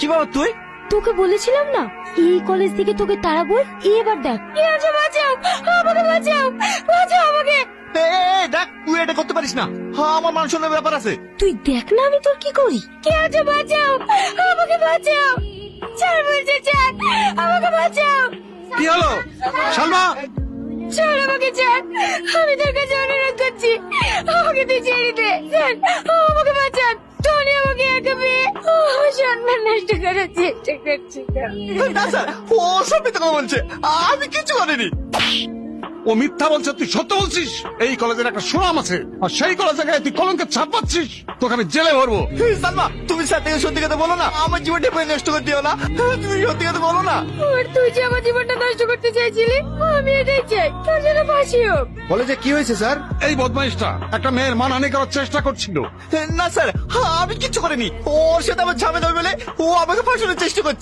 কি বাবা তুই? তোকে বলেছিলাম না? এই কলেজ থেকে তোকে তাড়াবো এবার দেখ। কি আছে বাঁচাও! আমাকে বাঁচাও! বাঁচাও আমাকে! এ, এ, এ, দেখ তুই এটা করতে পারিস না। হ্যাঁ আমার মান সম্মানের ব্যাপার আছে। তুই দেখ না আমি তোর কি করি। কে আছে বাঁচাও! আমাকে বাঁচাও! ছাড় বলছে ছাড়! আমাকে বাঁচাও! কি হলো? সালমা! ছাড় আমাকে ছাড়! আমি তোর কাছে অনুরোধ করছি। আমাকে তুই ছেড়ে দে ছাড়! সম্মান নষ্ট করার চেষ্টা করছে না স্যার, ও সব মিথ্যা কথা বলছে। আমি কিছু করিনি। ও মিথ্যা বলছে তুই সত্য বলছিস? এই কলেজের একটা সুনাম আছে আর সেই কলেজে গায়ে তুই কলঙ্কের ছাপ পাচ্ছিস। তোকে আমি জেলে ভরবো। সালমা তুমি থেকে সত্যি কথা বলো না। আমার জীবনটা এভাবে নষ্ট করে দিও না। তুমি সত্যি কথা বলো না। আর তুই যে আমার জীবনটা নষ্ট করতে চাইছিলি আমি এটাই চাই। তোর যেন ফাঁসি হোক। কলেজে কি হয়েছে স্যার? এই বদমাইশটা একটা মেয়ের মানহানি করার চেষ্টা করছিল। না স্যার আমি কিচ্ছু করিনি। ওর সাথে আমার ঝামেলা বলে ও আমাকে ফাঁসানোর চেষ্টা করছে।